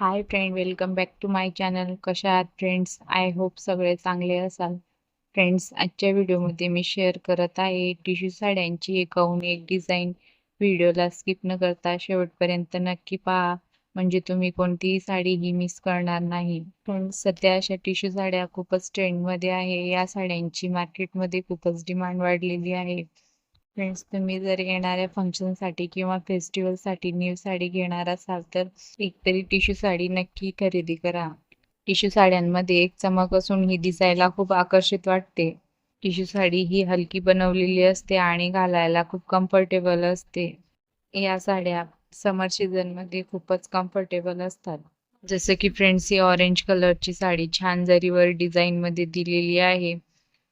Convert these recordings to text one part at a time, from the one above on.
Hi friend welcome back to my channel कशा आहात friends I hope सगळे चांगले असाल. फ्रेंड्स आजच्या व्हिडिओमध्ये मी शेअर करत आहे टिश्यू साड्यांची एकाहून एक डिझाईन व्हिडिओला स्किप न करता शेवटपर्यंत नक्की पहा. म्हणजे तुम्ही कोणतीही साडी ही मिस करणार नाही. फ्रेंड्स सध्या अशा टिश्यू साड्या खूपच ट्रेंडमध्ये आहे. या साड्यांची मार्केटमध्ये खूपच डिमांड वाढलेली आहे. फ्रेंड्स तुम्ही जर येणाऱ्या फंक्शनसाठी किंवा फेस्टिवलसाठी न्यू साडी घेणार असाल तर एकतरी टिश्यू साडी नक्की खरेदी करा. टिश्यू साड्यांमध्ये एक चमक असून ही दिसायला खूप आकर्षित वाटते. टिश्यू साडी ही हलकी बनवलेली असते आणि घालायला खूप कम्फर्टेबल असते. या साड्या समर सीझनमध्ये खूपच कम्फर्टेबल असतात. जसं की फ्रेंड्स ही ऑरेंज कलरची साडी छान जरीवर डिझाईनमध्ये दिलेली आहे.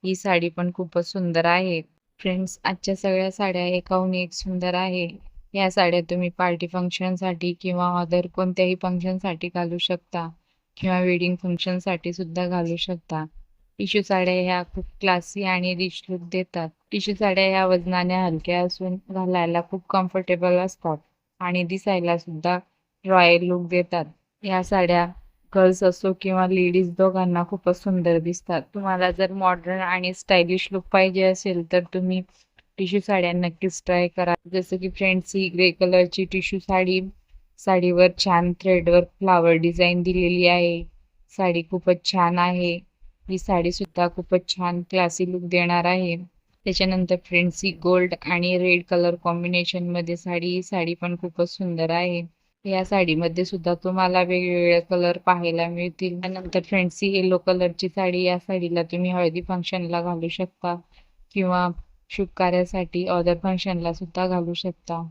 ही साडी पण खूपच सुंदर आहे. फ्रेंड्स आजच्या सगळ्या साड्या एकाहून एक सुंदर आहे. या साड्या तुम्ही पार्टी फंक्शनसाठी किंवा अदर कोणत्याही फंक्शनसाठी घालू शकता. किंवा वेडिंग फंक्शनसाठी सुद्धा घालू शकता. टिशू साड्या ह्या खूप क्लासी आणि रिच लुक देतात. टिशू साड्या ह्या वजनाने हलक्या असून घालायला खूप कम्फर्टेबल असतात आणि दिसायला सुद्धा रॉयल लुक देतात. या साड्या गर्ल्स असो किंवा लेडीज दोघांना खूपच सुंदर दिसतात. तुम्हाला जर मॉडर्न आणि स्टायलिश लुक पाहिजे असेल तर तुम्ही टिश्यू साड्या नक्कीच ट्राय करा. जसं की फ्रेंड्स ही ग्रे कलरची टिश्यू साडी साडीवर छान थ्रेडवर फ्लावर डिझाईन दिलेली आहे. साडी खूपच छान आहे. ही साडी सुद्धा खूपच छान क्लासी लुक देणार आहे. त्याच्यानंतर फ्रेंड्स ही गोल्ड आणि रेड कलर कॉम्बिनेशनमध्ये साडी ही साडी पण खूपच सुंदर आहे. या साडीमध्ये सुद्धा तुम्हाला वेगवेगळे कलर पाहायला मिळतील. त्यानंतर फ्रेंड्स ही येलो कलरची साडी या साडीला तुम्ही हळदी फंक्शनला घालू शकता किंवा शुभ कार्यासाठी अदर फंक्शनला सुद्धा घालू शकता.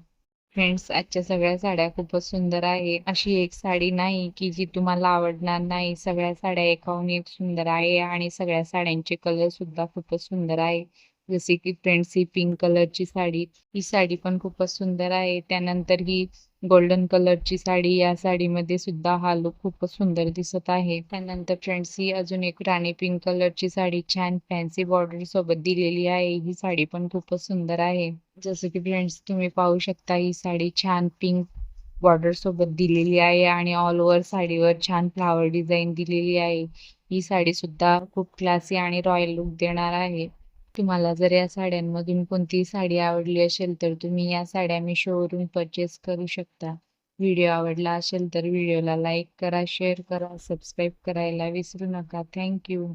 फ्रेंड्स आजच्या सगळ्या साड्या खूपच सुंदर आहे. अशी एक साडी नाही की जी तुम्हाला आवडणार नाही. सगळ्या साड्या एकाहून एक सुंदर आहे आणि सगळ्या साड्यांचे कलर सुद्धा खूपच सुंदर आहे. जसे की फ्रेंड्स ही पिंक कलरची साडी. ही साडी पण खूपच सुंदर आहे. त्यानंतर ही गोल्डन कलरची साडी या साडीमध्ये सुद्धा हा लुक खूपच सुंदर दिसत आहे. त्यानंतर फ्रेंड्स ही अजून एक राणी पिंक कलरची साडी छान फॅन्सी बॉर्डर सोबत दिलेली आहे. ही साडी पण खूपच सुंदर आहे. जसं की फ्रेंड्स तुम्ही पाहू शकता ही साडी छान पिंक बॉर्डर सोबत दिलेली आहे आणि ऑल ओव्हर साडीवर छान फ्लावर डिझाईन दिलेली आहे. ही साडी सुद्धा खूप क्लासी आणि रॉयल लुक देणार आहे. तुम्हाला जर या साड्यांमधून कोणतीही साडी आवडली असेल तर तुम्ही या साड्या मी शोवरून परचेस करू शकता. व्हिडिओ आवडला असेल तर व्हिडिओला लाईक करा शेअर करा सबस्क्राईब करायला विसरू नका. थँक्यू